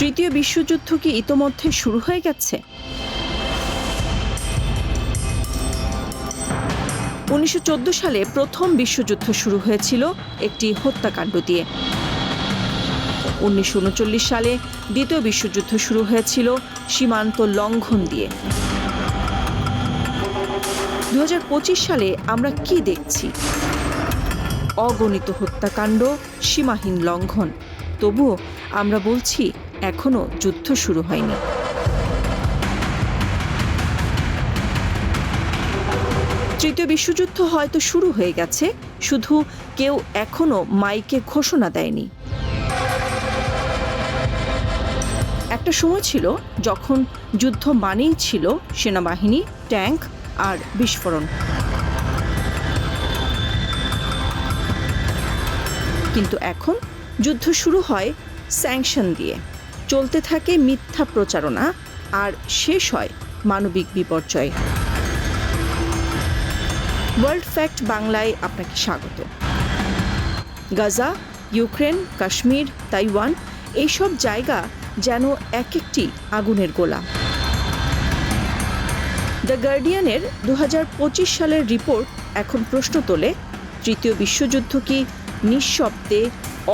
তৃতীয় বিশ্বযুদ্ধ কি ইতোমধ্যে শুরু হয়ে গেছে? উনিশশো চোদ্দ সালে প্রথম বিশ্বযুদ্ধ শুরু হয়েছিল একটি হত্যাকাণ্ড দিয়ে। উনিশশো উনচল্লিশ সালে দ্বিতীয় বিশ্বযুদ্ধ শুরু হয়েছিল সীমান্ত লঙ্ঘন দিয়ে। দু হাজার পঁচিশ সালে আমরা কি দেখছি? অগণিত হত্যাকাণ্ড, সীমাহীন লঙ্ঘন। তবুও আমরা বলছি এখনও যুদ্ধ শুরু হয়নি। তৃতীয় বিশ্বযুদ্ধ হয়তো শুরু হয়ে গেছে, শুধু কেউ এখনও মাইকে ঘোষণা দেয়নি। একটা সময় ছিল যখন যুদ্ধ মানেই ছিল সেনাবাহিনী, ট্যাঙ্ক আর বিস্ফোরণ। কিন্তু এখন যুদ্ধ শুরু হয় স্যাংশন দিয়ে। চলতে থাকে মিথ্যা প্রচারণা, আর শেষ হয় মানবিক বিপর্যয়। ওয়ার্ল্ড ফ্যাক্ট বাংলায় আপনাকে স্বাগত। গাজা, ইউক্রেন, কাশ্মীর, তাইওয়ান, এইসব জায়গা যেন এক একটি আগুনের গোলা। দ্য গার্ডিয়ানের দু হাজার পঁচিশ সালের রিপোর্ট এখন প্রশ্ন তোলে, তৃতীয় বিশ্বযুদ্ধ কি নিঃশব্দে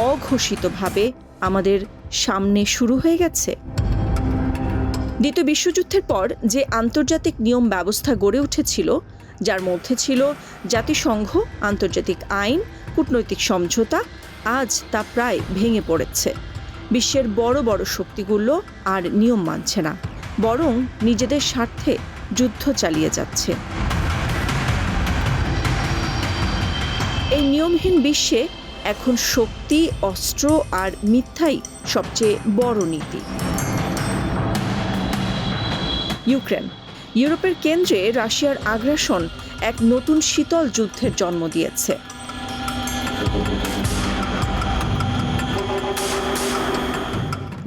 অঘোষিতভাবে আমাদের সামনে শুরু হয়ে গেছে। দ্বিতীয় বিশ্বযুদ্ধের পর যে আন্তর্জাতিক নিয়ম ব্যবস্থা গড়ে উঠেছিল, যার মধ্যে ছিল জাতিসংঘ, আন্তর্জাতিক আইন, কূটনৈতিক সমঝোতা, আজ তা প্রায় ভেঙে পড়েছে। বিশ্বের বড় বড় শক্তিগুলো আর নিয়ম মানছে না, বরং নিজেদের স্বার্থে যুদ্ধ চালিয়ে যাচ্ছে। এই নিয়মহীন বিশ্বে এখন শক্তি, অস্ত্র আর মিথ্যাই সবচেয়ে বড় নীতি। ইউক্রেন, ইউরোপের কেন্দ্রে রাশিয়ার আগ্রাসন এক নতুন শীতল যুদ্ধের জন্ম দিয়েছে।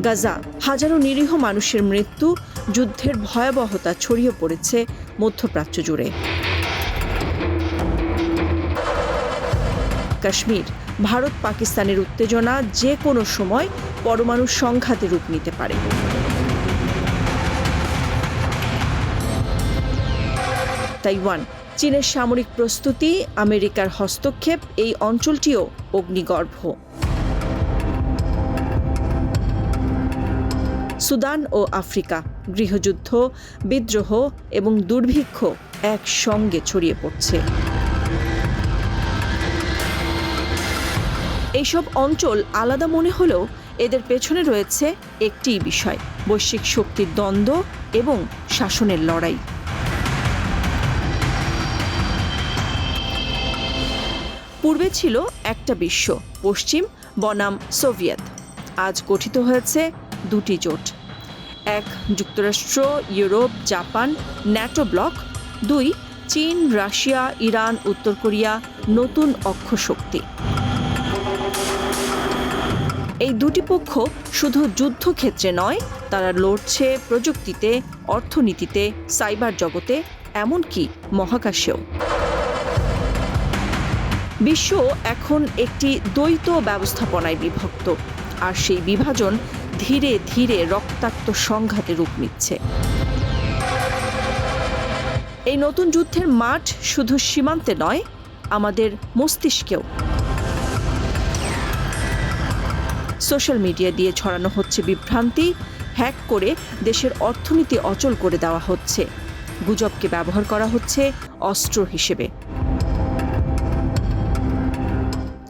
গাজা, হাজারো নিরীহ মানুষের মৃত্যু, যুদ্ধের ভয়াবহতা ছড়িয়ে পড়েছে মধ্যপ্রাচ্য জুড়ে। কাশ্মীর ভারত পাকিস্তানের উত্তেজনা যে কোনো সময় পরমাণু সংঘাতে রূপ নিতে পারে। তাইওয়ান, চীনের সামরিক প্রস্তুতি, আমেরিকার হস্তক্ষেপ, এই অঞ্চলটিও অগ্নিগর্ভ। সুদান ও আফ্রিকা, গৃহযুদ্ধ, বিদ্রোহ এবং দুর্ভিক্ষ একসঙ্গে ছড়িয়ে পড়ছে। এইসব অঞ্চল আলাদা মনে হলেও এদের পেছনে রয়েছে একটি বিষয়, বৈশ্বিক শক্তির দ্বন্দ্ব এবং শাসনের লড়াই। পূর্বে ছিল একটা বিশ্ব, পশ্চিম বনাম সোভিয়েত। আজ গঠিত হয়েছে দুটি জোট। এক, যুক্তরাষ্ট্র, ইউরোপ, জাপান, ন্যাটো ব্লক। দুই, চীন, রাশিয়া, ইরান, উত্তর কোরিয়া, নতুন অক্ষ শক্তি এই দুটি পক্ষ শুধু যুদ্ধক্ষেত্রে নয়, তারা লড়ছে প্রযুক্তিতে, অর্থনীতিতে, সাইবার জগতে, এমনকি মহাকাশেও। বিশ্ব এখন একটি দ্বৈত ব্যবস্থাপনায় বিভক্ত, আর সেই বিভাজন ধীরে ধীরে রক্তাক্ত সংঘাতে রূপ নিচ্ছে। এই নতুন যুদ্ধের মাঠ শুধু সীমান্তে নয়, আমাদের মস্তিষ্কেও। সোশ্যাল মিডিয়া দিয়ে ছড়ানো হচ্ছে বিভ্রান্তি, হ্যাক করে দেশের অর্থনীতি অচল করে দেওয়া হচ্ছে। গুজবকে ব্যবহার করা হচ্ছে অস্ত্র হিসেবে।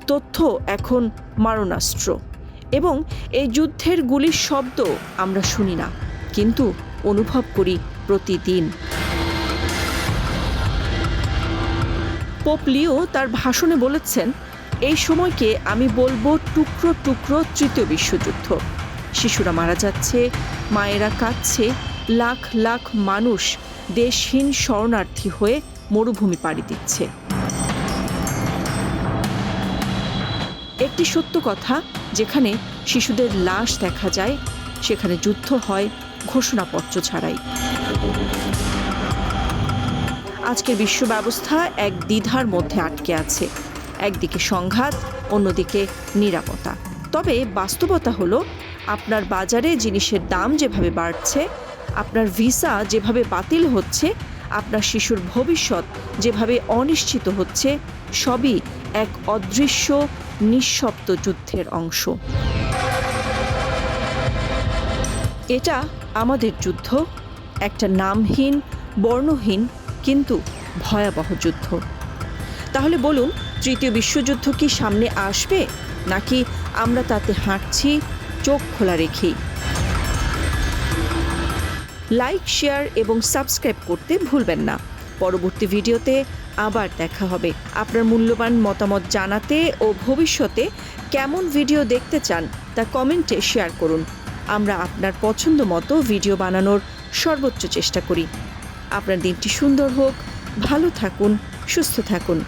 তথ্য এখন মারণাস্ত্র এবং এই যুদ্ধের গুলির শব্দ আমরা শুনি না, কিন্তু অনুভব করি প্রতিদিন। পোপ লিও তার ভাষণে বলেছেন এই সময়কে আমি বলব টুকরো টুকরো তৃতীয় বিশ্বযুদ্ধ। শিশুরা মারা যাচ্ছে, মায়েরা কাঁদছে, লাখ লাখ মানুষ দেশহীন শরণার্থী হয়ে মরুভূমি পাড়ি দিচ্ছে। একটি সত্য কথা, যেখানে শিশুদের লাশ দেখা যায়, সেখানে যুদ্ধ হয়, ঘোষণাপত্র ছাড়াই। আজকের বিশ্ব ব্যবস্থা এক দ্বিধার মধ্যে আটকে আছে। একদিকে সংঘাত, অন্যদিকে নিরাপত্তা। তবে বাস্তবতা হলো, আপনার বাজারে জিনিসের দাম যেভাবে বাড়ছে, আপনার ভিসা যেভাবে বাতিল হচ্ছে, আপনার শিশুর ভবিষ্যৎ যেভাবে অনিশ্চিত হচ্ছে, সবই এক অদৃশ্য, নিঃশব্দ যুদ্ধের অংশ। এটা আমাদের যুদ্ধ, একটা নামহীন, বর্ণহীন, কিন্তু ভয়াবহ যুদ্ধ। তাহলে বলুন তৃতীয় বিশ্বযুদ্ধ কি সামনে আসবে? নাকি আমরা তাতে হাঁটছি, চোখ খোলা রেখেই? লাইক শেয়ার এবং সাবস্ক্রাইব করতে ভুলবেন না। পরবর্তী ভিডিওতে আবার দেখা হবে। আপনার মূল্যবান মতামত জানাতে ও ভবিষ্যতে কেমন ভিডিও দেখতে চান, তা কমেন্টে শেয়ার করুন। আমরা আপনার পছন্দ মতো ভিডিও বানানোর সর্বোচ্চ চেষ্টা করি। আপনার দিনটি সুন্দর হোক, ভালো থাকুন, সুস্থ থাকুন।